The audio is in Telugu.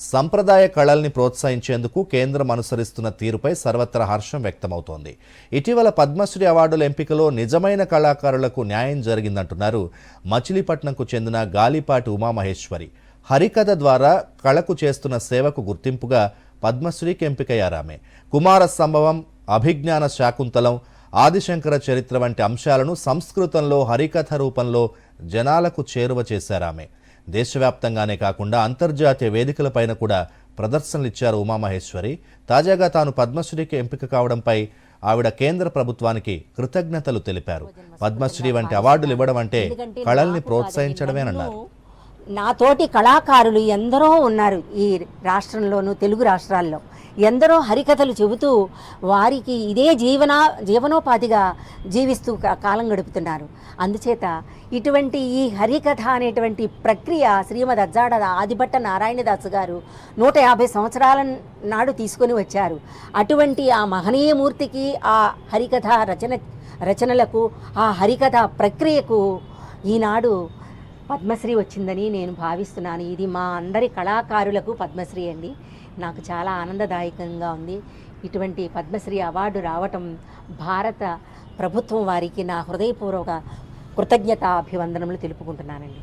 సంప్రదాయ కళల్ని ప్రోత్సహించేందుకు కేంద్రం అనుసరిస్తున్న తీరుపై సర్వత్రా హర్షం వ్యక్తమవుతోంది. ఇటీవల పద్మశ్రీ అవార్డుల ఎంపికలో నిజమైన కళాకారులకు న్యాయం జరిగిందంటున్నారు మచిలీపట్నంకు చెందిన గాలిపాటి ఉమామహేశ్వరి. హరికథ ద్వారా కళకు చేస్తున్న సేవకు గుర్తింపుగా పద్మశ్రీకి ఎంపికయ్యారామె కుమార సంభవం అభిజ్ఞాన శాకుంతలం ఆదిశంకర చరిత్ర వంటి అంశాలను సంస్కృతంలో హరికథ రూపంలో జనాలకు చేరువ చేశారామె దేశవ్యాప్తంగానే కాకుండా అంతర్జాతీయ వేదికలపైన కూడా ప్రదర్శనలు ఇచ్చారు ఉమామహేశ్వరి. తాజాగా తాను పద్మశ్రీకి ఎంపిక కావడంపై ఆవిడ కేంద్ర ప్రభుత్వానికి కృతజ్ఞతలు తెలిపారు. పద్మశ్రీ వంటి అవార్డులు ఇవ్వడం అంటే కళల్ని ప్రోత్సహించడమేనన్నారు. నన్ను నాతోటి కళాకారులు ఎందరో ఉన్నారు ఈ రాష్ట్రంలోనూ తెలుగు రాష్ట్రాల్లో. ఎందరో హరికథలు చెబుతూ వారికి ఇదే జీవన జీవనోపాధిగా జీవిస్తూ కాలం గడుపుతున్నారు. అందుచేత ఇటువంటి ఈ హరికథ అనేటువంటి ప్రక్రియ శ్రీమద్ అజ్జాడ ఆదిభట్ట నారాయణదాసు గారు నూట యాభై సంవత్సరాల నాడు తీసుకొని వచ్చారు. అటువంటి ఆ మహనీయమూర్తికి ఆ హరికథ రచన రచనలకు ఆ హరికథ ప్రక్రియకు ఈనాడు పద్మశ్రీ వచ్చిందని నేను భావిస్తున్నాను. ఇది మా అందరి కళాకారులకు పద్మశ్రీ అండి. నాకు చాలా ఆనందదాయకంగా ఉంది. ఇటువంటి పద్మశ్రీ అవార్డు రావటం భారత ప్రభుత్వం వారికి నా హృదయపూర్వక కృతజ్ఞత అభివందనములు తెలుపుకుంటున్నానండి.